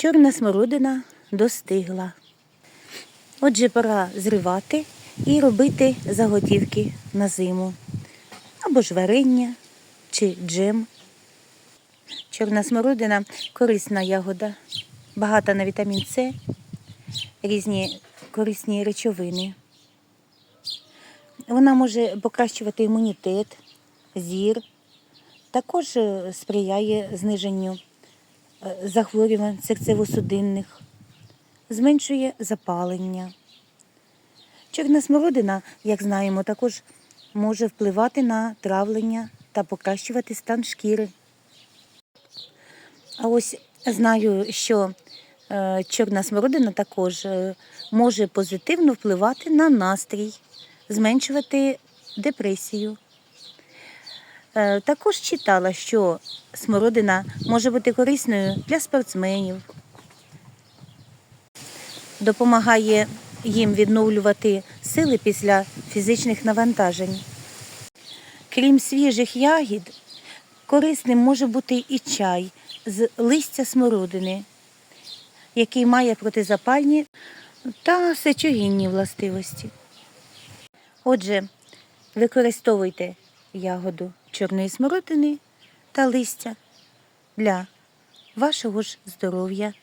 Чорна смородина достигла. Отже, пора зривати і робити заготівки на зиму. Або ж варення чи джем. Чорна смородина корисна ягода, багата на вітамін С, різні корисні речовини. Вона може покращувати імунітет, зір, також сприяє зниженню захворювань серцево-судинних, зменшує запалення. Чорна смородина, як знаємо, також може впливати на травлення та покращувати стан шкіри. А ось знаю, що е, чорна смородина також е, може позитивно впливати на настрій, зменшувати депресію. Е, Також читала, що смородина може бути корисною для спортсменів, допомагає їм відновлювати сили після фізичних навантажень. Крім свіжих ягід, корисним може бути і чай з листя смородини, який має протизапальні та сечогінні властивості. Отже, використовуйте ягоду чорної смородини та листя для вашого ж здоров'я.